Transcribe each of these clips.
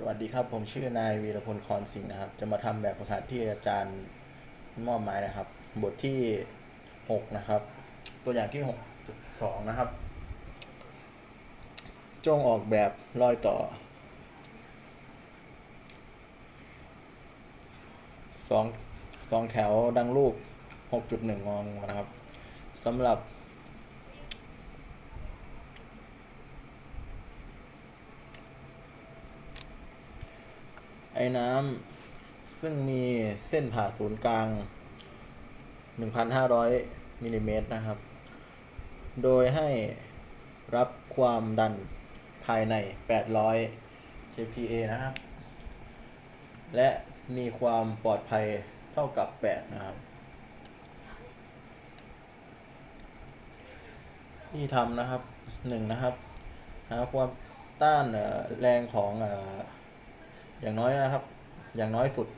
สวัสดีครับ ผมชื่อนายวีรพลคอนสิงห์นะครับ จะมาทำแบบฝึกหัดที่อาจารย์มอบหมายนะครับ บทที่ 6 นะครับ ตัวอย่างที่ 6.2 นะครับ จงออกแบบรอยต่อสองสองแถวดังรูป 6.1งองนะครับสำหรับ ไอ้น้ำซึ่งมีเส้นผ่าศูนย์กลาง 1,500มิลลิเมตรนะครับ โดยให้รับความดันภายใน 800 kPa นะครับ และมีความปลอดภัยเท่ากับ 8 นะครับ ที่ทำนะครับ 1 นะครับหาความต้านแรงของ อย่างน้อยนะครับ อย่างน้อยสุด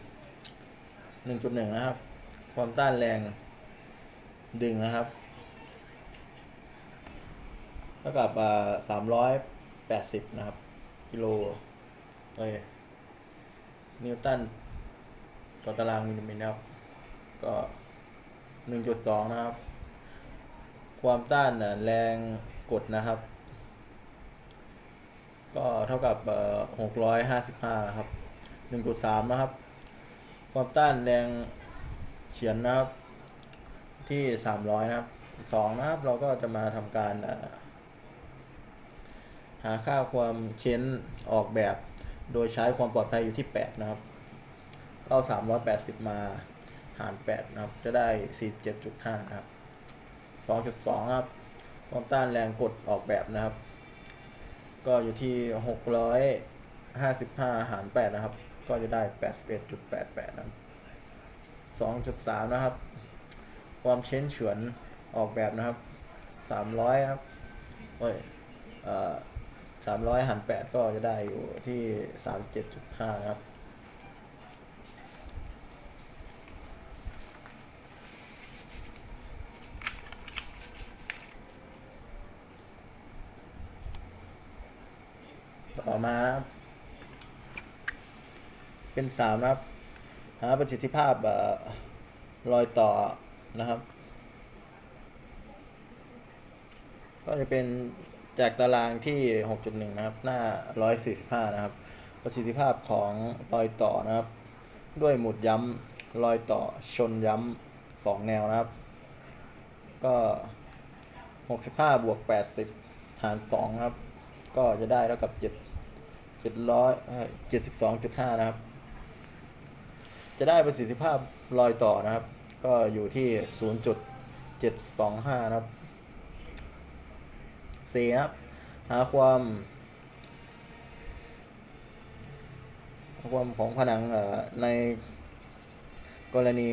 1.1 นะครับ ความต้านแรงดึงนะครับเท่ากับสามร้อยแปดสิบนะครับ กิโลเอยนิวตันต่อตารางมิลลิเมตรนะครับ ก็1.2นะครับ ความต้านแรงกดนะครับ ก็เท่ากับหกร้อยห้าสิบห้านะครับหนึ่งจุดสามนะครับ ความต้านแรงเฉียนนะครับ ที่สามร้อยนะครับสองนะครับ เราก็จะมาทำการหาค่าความเช้นออกแบบ โดยใช้ความปลอดภัยอยู่ที่แปดนะครับเอาสามร้อยแปดสิบมาหารแปดนะครับ จะได้สี่เจ็ดจุดห้านะครับสองจุดสองครับ ความต้านแรงกดออกแบบนะครับ ก็อยู่ที่หกร้อยห้าสิบห้าหารแปดนะครับ ก็จะได้แปดสิบเอ็ดจุดแปดแปดนะสองจุดสามนะครับ ความเช้นเฉือนออกแบบนะครับสามร้อยครับเอ้ยเอ่อสามร้อยหารแปดก็จะได้อยู่ที่สามเจ็ดจุดห้าครับ ต่อมา เป็นสามนะครับ หาประสิทธิภาพเอ่อรอยต่อนะครับ ก็จะเป็นจากตารางที่ 6.1 นะครับ หน้า 145 นะครับ ประสิทธิภาพของรอยต่อนะครับ ด้วยหมุดย้ำรอยต่อชนย้ำสองแนวนะครับ ก็ 65 บวก 80 หาร2ครับ ก็จะได้เท่ากับ7 700 72.5นะครับ จะได้ประสิทธิภาพรอยต่อนะครับ ก็อยู่ที่0.725นะครับ4นะครับ หาความความของผนังในกรณี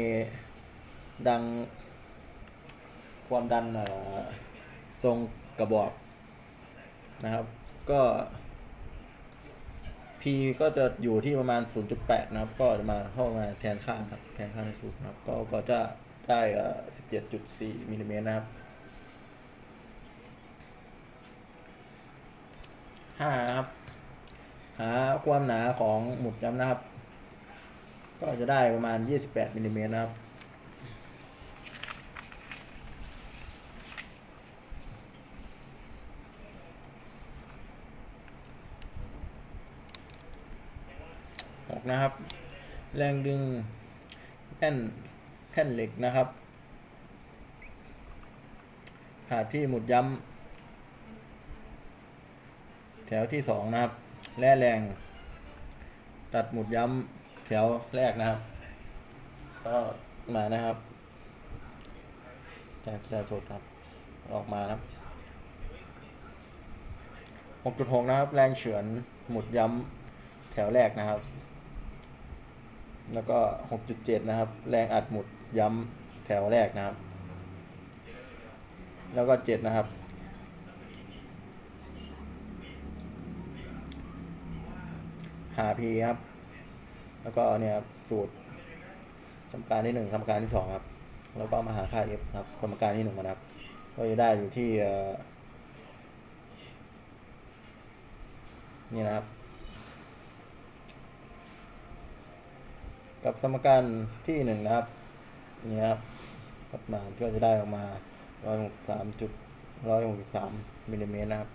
ดังความดันอ่อทรงกระบอกนะครับ ก็ P ก็จะอยู่ที่ประมาณ 0.8 นะครับ ก็จะมาเข้ามาแทนค่าครับ แทนค่าในสูตรนะครับ ก็ก็จะได้17.4มิลลิเมตรนะครับห้าครับ หาความหนาของหมุดย้ำนะครับ ก็จะได้ประมาณ 28มิลลิเมตรนะครับ หกนะครับ แรงดึงแท่นแท่นเหล็กนะครับขาดที่หมุดย้ำแถวที่สองนะครับและแรง ตัดหมุดย้ำแถวแรกนะครับก็มานะครับแต่แต่สดครับ ออกมาครับ6.6 นะครับ แรงเฉือนหมุดย้ำแถวแรกนะครับ แล้วก็ 6.7 นะครับ แรงอัดหมุดย้ำแถวแรกนะครับ แล้วก็ 7 นะครับ หา P ครับ แล้วก็เนี่ยครับสูตรสมการที่หนึ่งสมการที่สองครับ แล้วก็มาหาค่า F ครับสมการที่หนึ่งนะครับ ก็จะได้อยู่ที่นี่นะครับ กับสมการที่หนึ่งนะครับนี่ครับวัดมาก็จะได้ออกมา 163จุด163มิลลิเมตรนะครับ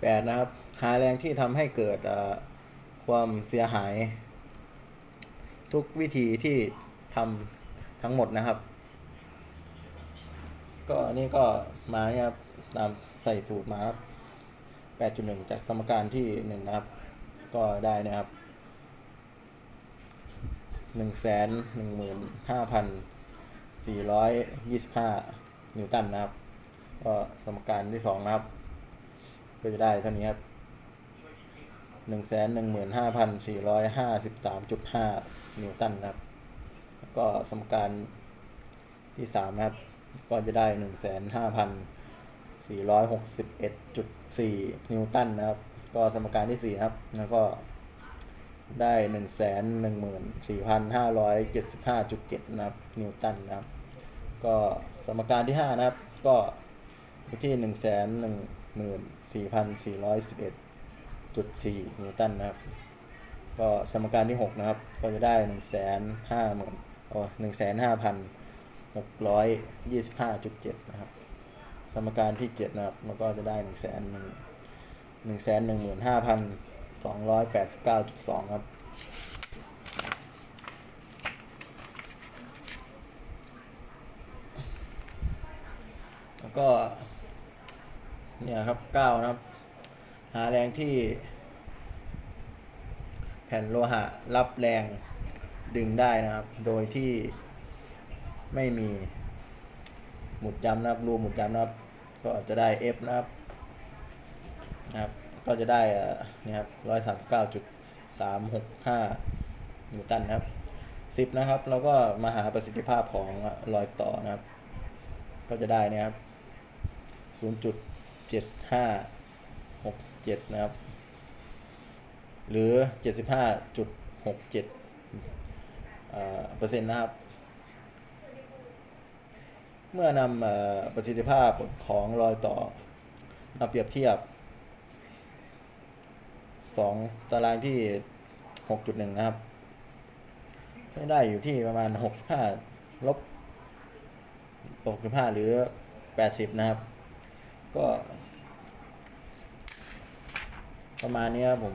แปดนะครับหาแรงที่ทำให้เกิดเอ่อความเสียหาย ทุกวิธีที่ทำทั้งหมดนะครับ ก็อันนี่ก็มาเนี่ยครับตามใส่สูตรมาครับ8.1 จากสมการที่ 1 นะครับ ก็ได้นะครับ115,425 นิวตันนะครับ ก็สมการที่ 2 นะครับ ก็จะได้เท่านี้ครับหนึ่งแสนหนึ่งหมื่นห้าพันสี่ร้อยห้าสิบสามจุดห้า นิวตันนะครับ แล้วก็สมการที่สามนะครับ ก็จะได้หนึ่งแสนห้าพันสี่ร้อยหกสิบเอ็ดจุดสี่นิวตันนะครับ ก็สมการที่สี่ครับ แล้วก็ได้หนึ่งแสนหนึ่งหมื่นสี่พันห้าร้อยเจ็ดสิบห้าจุดเจ็ดนะครับนิวตันนะครับ ก็สมการที่ห้านะครับ ก็ที่หนึ่งแสนหนึ่งหมื่นสี่พันสี่ร้อยสิบเอ็ดจุดสี่นิวตันนะครับ ก็สมการที่หกนะครับ ก็จะได้หนึ่งแสนห้าหมื่นโอ้หนึ่งแสนห้าพันหกร้อยยี่สิบห้าจุดเจ็ดนะครับ สมการที่เจ็ดนะครับมันก็จะได้หนึ่งแสนหนึ่งหนึ่งแสนหนึ่งหมื่นห้าพันสองร้อยแปดสิบเก้าจุดสองครับแล้วก็ เนี่ยครับเก้านะครับ หาแรงที่ แผ่นโลหะรับแรงดึงได้นะครับ โดยที่ไม่มีหมุดย้ำนะครับรูหมุดย้ำนะครับ ก็จะได้ F นะครับนะครับ ก็จะได้นี่ครับร้อยสามเก้าจุดสามหกห้านิวตันนะครับสิบนะครับ แล้วก็มาหาประสิทธิภาพของรอยต่อนะครับ ก็จะได้นะครับศูนย์จุดเจ็ดห้าหกเจ็ดนะครับ หรือ 75.67เอ่อเปอร์เซ็นต์นะครับ เมื่อนำอประสิทธิภาพของรอยต่อมาเปรียบเทียบ 2 ตารางที่ 6.1 นะครับไม่ได้อยู่ที่ประมาณ 65 ลบ 65 หรือ 80 นะครับ ก็ประมาณนี้ครับผม